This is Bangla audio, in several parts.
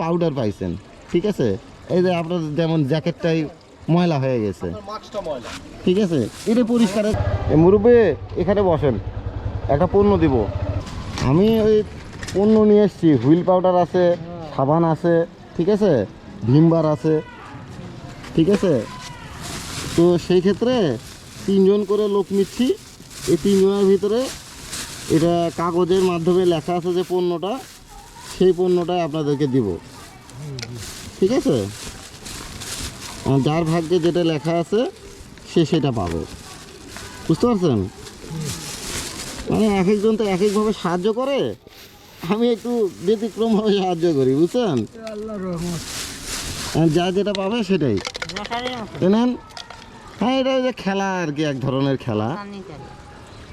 পাউডার পাইছেন ঠিক আছে? এই যে আপনার যেমন জ্যাকেটটাই ময়লা হয়ে গেছে। ঠিক আছে? এটা পরিষ্কার মুরব্বী এখানে বসেন। একটা পণ্য দিব। আমি ওই পণ্য নিয়ে এসেছি। হুইল পাউডার আছে সাবান আছে ঠিক আছে? ভিমবার আছে ঠিক আছে? তো সেই ক্ষেত্রে তিনজন করে লোক নিচ্ছি। এই তিনজনের ভিতরে এটা কাগজের মাধ্যমে লেখা আছে যে পণ্যটা। সেই পণ্যটাই আপনাদেরকে দিব। ঠিক আছে? আর যার ভাগ্যে যেটা লেখা আছে সে সেটা পাবে। বুঝতে পারছেন? মানে এক একজন তো এক একভাবে সাহায্য করে। আমি একটু ব্যতিক্রমভাবে সাহায্য করি বুঝছেন? যা যেটা পাবে সেটাই। জানেন হ্যাঁ এটা ওই যে খেলা আর কি এক ধরনের খেলা।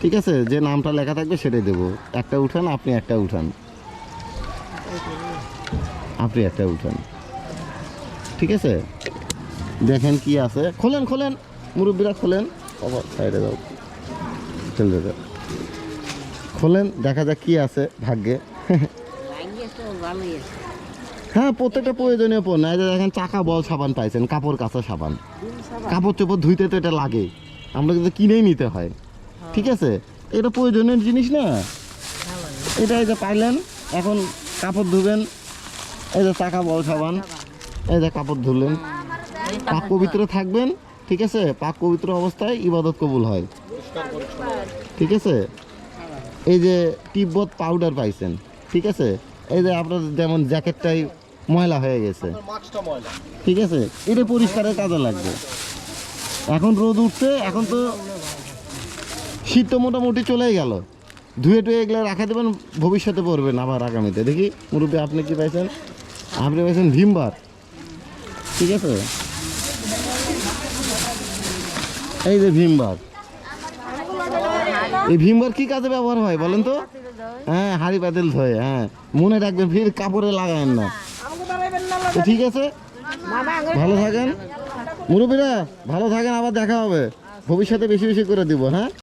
ঠিক আছে? যে নামটা লেখা থাকবে সেটাই দেবো। একটা উঠান আপনি একটা উঠান। আপনি একটা উঠান। ঠিক আছে? দেখেন কি আছে। খোলেন খোলেন। মুরব্বীরা খোলেন। সাইডে দাও চলতে দাও খোলেন দেখা যাক কি আছে ভাগ্যে। হ্যাঁ প্রত্যেকটা প্রয়োজনীয় পণ্য। এই যে দেখেন চাকা বল সাবান পাইছেন কাপড় কাঁচা সাবান। কাপড় চোপড় ধুইতে তো এটা লাগে। আমরা কিন্তু কিনেই নিতে হয়। ঠিক আছে? এটা প্রয়োজনীয় জিনিস না। এটা এই যে পাইলেন এখন কাপড় ধুবেন। এই যে চাকা বল সাবান। এই যে কাপড় ধুলেন পাক পবিত্র থাকবেন ঠিক আছে? পাক পবিত্র অবস্থায় ইবাদত কবুল হয়। ঠিক আছে? এই যে তিব্বত পাউডার পাইছেন ঠিক আছে? এই যে আপনার যেমন জ্যাকেটটাই ময়লা হয়ে গেছে। ঠিক আছে? এটা পরিষ্কারের কাজে লাগবে। এখন রোদ উঠছে এখন তো শীত তো মোটামুটি চলেই গেল। ধুয়ে টুয়ে এগুলো রাখা দেবেন, ভবিষ্যতে পড়বেন আবার আগামীতে। দেখি মুরব্বী, আপনি কি পাইছেন? আপনি পাইছেন ভীমবার। ঠিক আছে? এই যে ভীমবার। এই ভীমবার কি কাজে ব্যবহার হয় বলেন তো? হ্যাঁ হাড়ি পাতিল ধোয় হ্যাঁ। মনে রাখবেন, ফির কাপড়ে লাগায়েন না। তো ঠিক আছে? ভালো থাকেন। মুরব্বীরা, ভালো থাকেন, আবার দেখা হবে। ভবিষ্যতে বেশি বেশি করে দিব হ্যাঁ?